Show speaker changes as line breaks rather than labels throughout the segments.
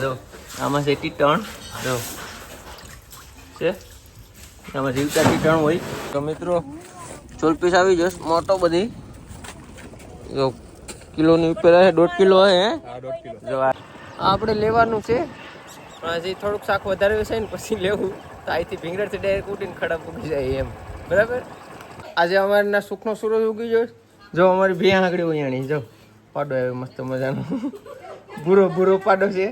જો આમાં છે ટર્ન જો છે? આમાં જીવતા ટીટણ હોય. તો મિત્રો ચોલપીસ આવી જશ. મોટો બધી. જો કિલોની ઉપર દોઢ કિલો હે? જો આપણે લેવાનું છે. હજી થોડુંક શાક વધારે છે ને પછી લેવું. તો અહીંથી ભીંગડથી ડાયરેક્ટ ઉઠીને ખડા ઉગી જાય એમ. બરાબર? આજે અમારે ના સુખનો સૂરજ ઉગી ગયો. જો અમારી બે આંગળી અહીં જો પાડો આવ્યો મસ્ત મજાનો. ભૂરો ભૂરો પાડો છે.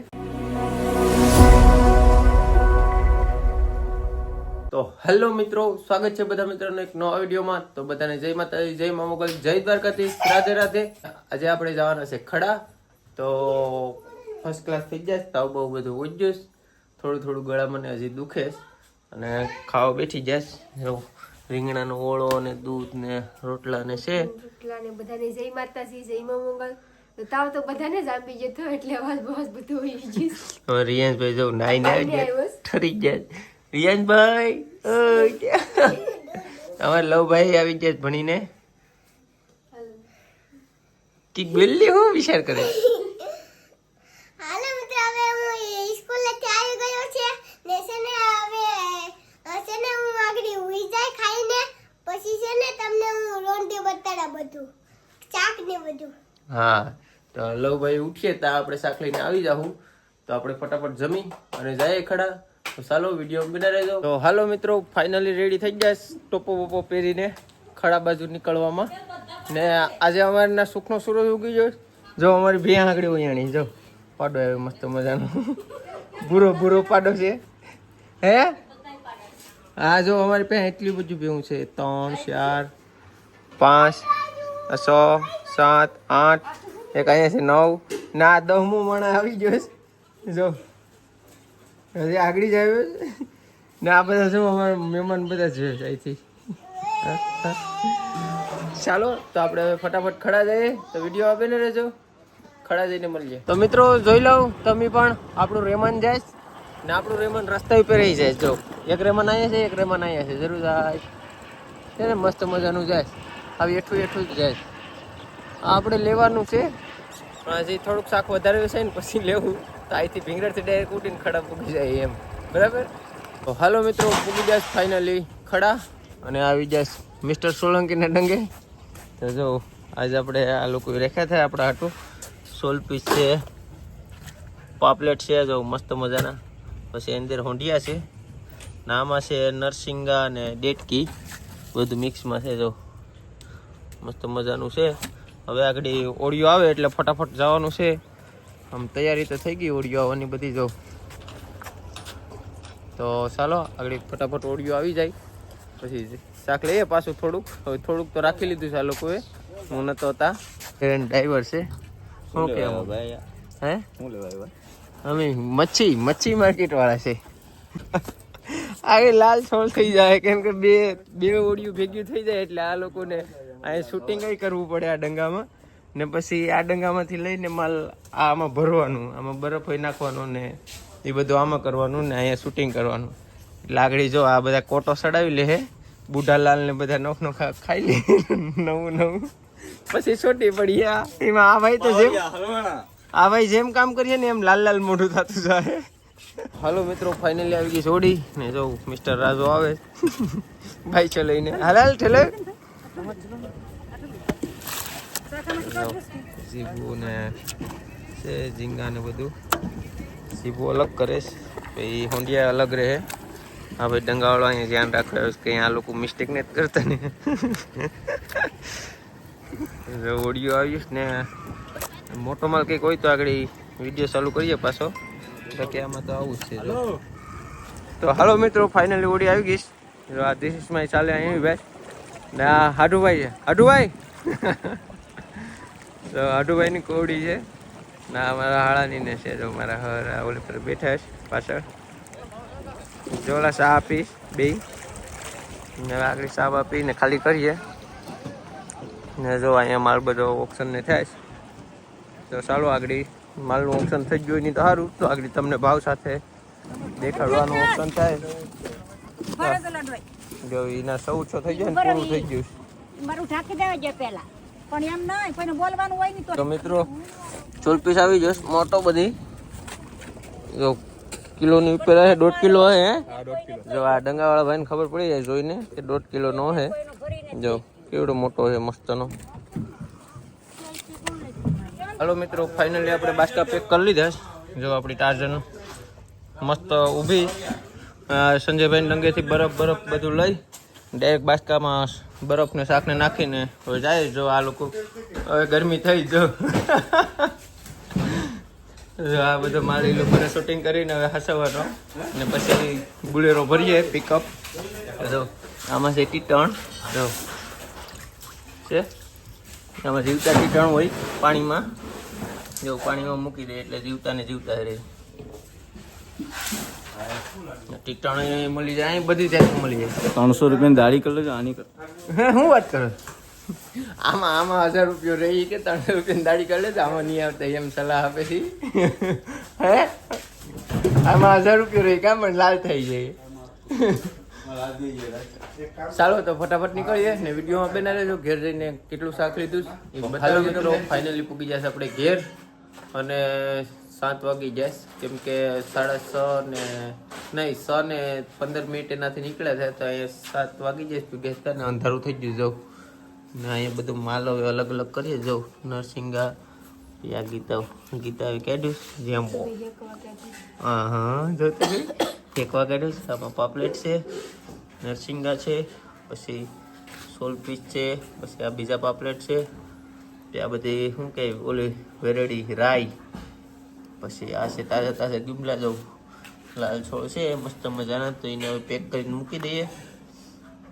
તો હેલો મિત્રો સ્વાગત છે બધા મિત્રોનો એક નવા વિડીયોમાં. તો બધાને જય માતાજી જય મા મોગલ જય દ્વારકાથી રાધે રાધે. આજે આપણે જવાના છે ખડા. તો ફર્સ્ટ ક્લાસ થઈ જાય તાવ બહુ બધું ઉજ્જુસ થોડું થોડું ગળા મને હજી દુખે અને ખાવા બેઠી જાય જો રીંગણાનો ઓળો ને દૂધ ને રોટલા ને છે.
રોટલાને બધાને જય માતાજી જય મા મોગલ. તાવ તો બધાને જ આપી જતો એટલે અવાજ બવાજ બધું હોઈ ગયું.
હવે ભાઈ જો નાઈ નાઈ ઠરી ગયા રિયાંશભાઈ અમારે લવભાઈ આવી ગયા ભણીને. કે બિલ્લી હું વિચાર કરે?
હાલો મિત્ર હવે હું સ્કૂલેથી આવી ગયો છે. ને છે ને હવે છે ને હું આગળ ઉઈ જાય ખાઈને. પછી છે ને તમને હું રોંઢી બતાડા બધું. ચાક ને બધું.
હા તો લવભાઈ ઉઠીએ તો આપણે શાક લઈને આવી જાઉં તો આપણે ફટાફટ જમી અને જઈએ ખડા. તો ચાલો વીડિયો બના રહેજો. તો હાલો મિત્રો ફાઇનલી રેડી થઈ ગયા ટોપો બોપો પહેરીને ખડા બાજુ નીકળવામાં. ને આજે અમારના સુખનો સૂરજ ઉગી ગયો. જો, અમારી બે આંગળી ઉયાણી, જો. પાડો આવ્યો મસ્ત મજાનો. ભૂરો ભૂરો પાડો છે. હે? હા, જો, અમારી પાસે એટલી બધું ભેવું છે. ત્રણ, ચાર, પાંચ, છ, સાત, આઠ, એક, અહીંયા છે, નવ. ના, દહમું મણા આવી ગયો છે. જો. હજી આગળ જ આવ્યો છે. ને આ બધા શું અમારા મહેમાન બધા છે અહીંથી. ચાલો, તો આપણે હવે ફટાફટ ખડા જઈએ. તો વીડિયો આપીને રહેજો. ખડા જઈને મળીએ. તો મિત્રો, જોઈ લઉં, તમે પણ આપણું રેમાન જાય ને આપણું રેમાન રસ્તા ઉપર રહી જાય જો, એક રેમાન અહીંયા છે, એક રેમાન અહીંયા છે. જરૂર જાય છે ને, મસ્ત મજાનું જાય આવી એઠું એઠું જ જાય આપણે લેવાનું છે. હજી થોડુંક શાક વધારે છે ને, પછી લેવું. તો અહીંથી ભીંગરથી ડાયરેક્ટ ઉઠીને ખડા પૂગી જાય એમ. બરાબર? તો હાલો મિત્રો, પૂગી જાય ફાઇનલી ખડા. અને આવી જાય મિસ્ટર સોલંકીને ડંગે. તો જો, આજે આપણે આ લોકો રેખ્યા થાય આપણા હાટું. સોલ પીસ છે, પાપલેટ છે, જો મસ્ત મજાના. પછી અંદર હોંડિયા છે, નામાં છે નરસિંગા અને ડેટકી. બધું મિક્સમાં છે, જો. મસ્ત મજાનું છે. હવે આગળ ઓડિયો આવે એટલે ફટાફટ જવાનું છે. આમ તૈયારી તો થઈ ગઈ ઓડિયો આવવાની બધી જો. તો ચાલો આગળ ફટાફટ ઓડિયો આવી જાય. પછી શાક લઈએ પાછું થોડુંક. હવે થોડુંક તો રાખી લીધું છે આ લોકોએ. હું નતો હતા ડ્રાઈવર છે. શું કે હે? અમે મચ્છી મચ્છી માર્કેટ વાળા છે. આ લાલ છોડ થઈ જાય કેમ કે બે બે ઓડિયું ભેગ્યું થઈ જાય એટલે આ લોકોને અહીંયા શૂટિંગ કરવું પડે આ ડંગામાં. ને પછી આ ડંગામાંથી લઈને માલ આ આમાં ભરવાનું આમાં બરફ હોય નાખવાનો ને એ બધું આમાં કરવાનું ને અહીંયા શૂટિંગ કરવાનું. એટલે આગળ જો આ બધા કોટો સડાવી લે બુઢાલાલ ને બધા નોખ નોખા ખાઈ લે. નવું નવું. પછી છોટી પડી એમાં આ ભાઈ તો જેમ આ ભાઈ જેમ કામ કરીએ ને એમ લાલ લાલ મોઢું થતું જાય. હાલો મિત્રો ફાઇનલી આવી ગઈ જોડી. ને જો મિસ્ટર રાજો આવે. ભાઈ છે લઈને. હાલ હાલ ઠેલે. સીબુ ને છે ઝીંગા ને બધું. સીબુ અલગ કરે છે. પછી હોંડિયા અલગ રહે. હા ભાઈ ડંગાવાળો અહીંયા ધ્યાન રાખે. કે અહીંયા લોકો મિસ્ટેક ને કરતા ને. ઓડિયો આવ્યું ને મોટો માલ કંઈક હોય તો આગળ વીડિયો ચાલુ કરીએ પાછો. કે આમાં તો આવું જ છે તો હાલો મિત્રો ફાઇનલી ઓડી આવી ગઈશ આ દિશમાં ચાલે અહીં ભાઈ. ને હાડુભાઈ હાડુભાઈ! તો હાડુભાઈની કોડી છે. ના અમારા હાળાની ને છે જો મારા હર ઓલી પર બેઠા છે પાછળ. જોલા સા આપીશ બે ને આગળ ચા આપીને ખાલી કરીએ. ને જો અહીંયા માલ બધો ઓપ્શન ને થાય છે. તો ચાલો આગળ માલનું ઓપ્શન થઈ ગયું નહીં તો સારું. તો આગળ તમને ભાવ સાથે દેખાડવાનું ઓપ્શન થાય. જો એના ચૌદસો થઈ જાય ને પૂરું થઈ ગયું
મારું ઢાંકી દેવા છે પેલા પણ એમ નહીં કોઈને બોલવાનું હોય નહીં તો
તો મિત્રો ચોલપીસ આવી જશ મોટો બધી. જો કિલોની ઉપર હે દોઢ કિલો હે હે? જો આ ડંગાવાળા ભાઈને ખબર પડી જાય જોઈને કે દોઢ કિલો નો હે. જો કેવડો મોટો છે મસ્તનો. હલો મિત્રો ફાઇનલી આપણે બાસ્કા પેક કરી લીધા છે. જો આપણી ટાર્જન મસ્ત ઊભી. સંજયભાઈ ડંગેથી બરફ બરફ બધું લઈ ડાયરેક્ટ બાસ્કામાં બરફ ને શાકને નાખીને હવે જાય જો આ લોકો. હવે ગરમી થઈ જો. આ બધો માલ એ લોકોને શૂટિંગ કરીને હવે હસાવવાનો ને પછી બુલેરો ભરીએ પિકઅપ જો, આમાં છે ટીટણ. જો, છે? આમાં જીવતા ટીટણ હોય પાણીમાં. જો, પાણીમાં મૂકી દે એટલે જીવતા ને જીવતા રહે. ટીટણ મળી જાય અહીં બધી જાતનું મળી જાય.
ત્રણસો રૂપિયાની દાઢી કરી લેજો આની
હે શું વાત કરો? આમાં આમાં હજાર રૂપિયો રહી કે ત્રણસો રૂપિયાની દાડી કરી લે તો આમાં નહીં આવતા એમ સલાહ આપે છે. હે? આમાં હજાર રૂપિયો રહી કામ પણ લાલ થઈ જાય. ચાલો તો ફટાફટ નીકળીએ ને વિડીયોમાં બેના રહેજો. ઘેર જઈને કેટલું શાક લીધું છે? એ બતાવી મિત્રો ફાઇનલી પૂકી જશે આપણે ઘેર. અને સાત વાગી જઈશ કેમ કે સાડા છ ને નહીં છ ને પંદર મિનિટ એનાથી નીકળ્યા છે તો અહીંયા સાત વાગી જશે ગેસ ને અંધારું થઈ ગયું જાઉં ને અહીંયા બધું માલ હવે અલગ અલગ કરીએ જાઉં નરસિંગા યા ગીતા ગીતા કાઢ્યું જેમ હા હા જોતું ગઈ ફેંકવા કાઢ્યું છે. આમાં પાપલેટ છે નરસિંગા છે પછી સોલ પીસ છે પછી આ બીજા પાપલેટ છે. આ બધી શું કહે ઓલી વેરેડી રાઈ. પછી આ છે, તાજા તાજા ગીમલા જવું લાલ છોડ છે, મસ્ત મજાના. તો એને હવે પેક કરીને મૂકી દઈએ.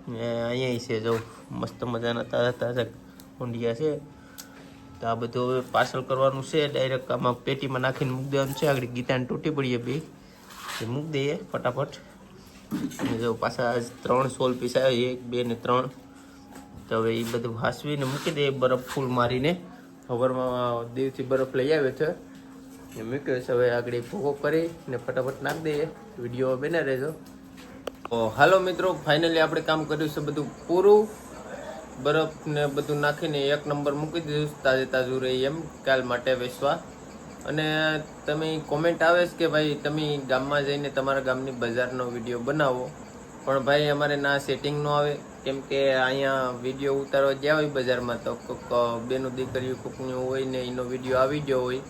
ને અહીંયા છે જો, મસ્ત મજાના તાજા તાજા ઊંડિયા છે. તો આ બધું હવે પાર્સલ કરવાનું છે ડાયરેક્ટ આમાં પેટીમાં નાખીને મૂકી દેવાનું છે. આગળ ગીતાને તૂટી પડીએ બે. એ મૂકી દઈએ ફટાફટ. અને જો પાછા ત્રણ સોલ પીસ આવે એક, બે ને ત્રણ. તો હવે એ બધું હાસવીને મૂકી દઈએ, બરફ ફૂલ મારીને. સવારમાં દેવથી બરફ લઈ આવ્યો છે. એ મૂક્યો છે. હવે આગળ ભોગો કરી ને ફટાફટ નાખી દઈએ. વીડિયો બના રહેજો. હાલો મિત્રો ફાઇનલી આપણે કામ કર્યું છે બધું પૂરું. બરફ ને બધું નાખીને એક નંબર મૂકી દીધું તાજે તાજું રહે એમ, કાલ માટે વેચવા. અને તમે કોમેન્ટ આવે છે કે ભાઈ તમે ગામમાં જઈને તમારા ગામની બજારનો વીડિયો બનાવો. પણ ભાઈ અમારે ના સેટિંગ નો આવે. કેમ કે અહીંયા વીડિયો ઉતારવા ગયા હોય બજારમાં તો કોક બેનું દીકરીઓ, કોકનું હોય ને એનો વીડિયો આવી ગયો હોય.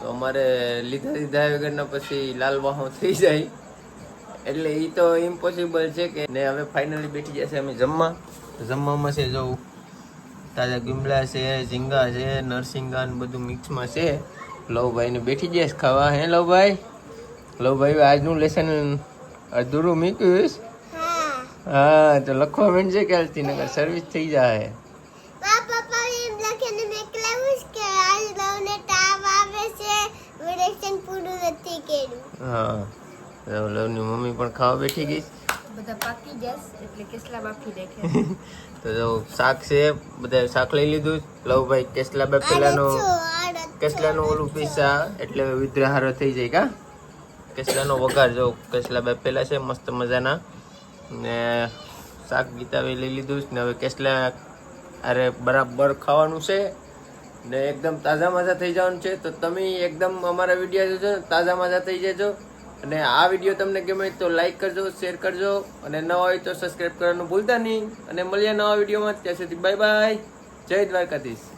તો અમારે લીધા લીધા વગરના પછી લાલ વાહો થઈ જાય. એટલે એ તો ઇમ્પોસિબલ છે કે ને હવે ફાઇનલી બેઠી જશે અમે જમવા. જમવામાં છે જવું તાજા ગીમડા છે ઝીંગા છે નરસિંગા ને બધું મિક્સમાં છે. લવભાઈને બેઠી જઈશ ખાવા હે લવભાઈ? લવભાઈ આજનું લેસન અધૂરું મૂક્યું?
હા.
તો લખવા માંડજે કે હાલતી નગર સર્વિસ થઈ જાય હા. લવની મમ્મી પણ ખાવા બેઠી ગઈ.
બધા પાકી જશે એટલે કેસલા બાફી નાખે
તો જો શાક છે બધા શાક લઈ લીધું. લવભાઈ કેસલા બે પેલાનો કેસલાનો ઓલું પીસા એટલે વિદ્રાહારો થઈ જાય કા? કેસલાનો વઘાર જો કેસલા બે પેલા છે મસ્ત મજાના. ને શાક ગીતાવે લઈ લીધું છે ને હવે કેસલા અરે બરાબર ખાવાનું છે. ને એકદમ તાજા માજા થઈ જવાનું છે, તો તમે એકદમ અમારા વીડિયો જોજો, તાજા માજા થઈ જજો. અને આ વીડિયો તમને ગમે તો લાઈક કરજો શેર કરજો. અને નવા હોય તો સબસ્ક્રાઈબ કરવાનું ભૂલતા નહીં. અને મળીએ નવા વિડીયોમાં ત્યાં સુધી બાય બાય જય દ્વારકાધીશ.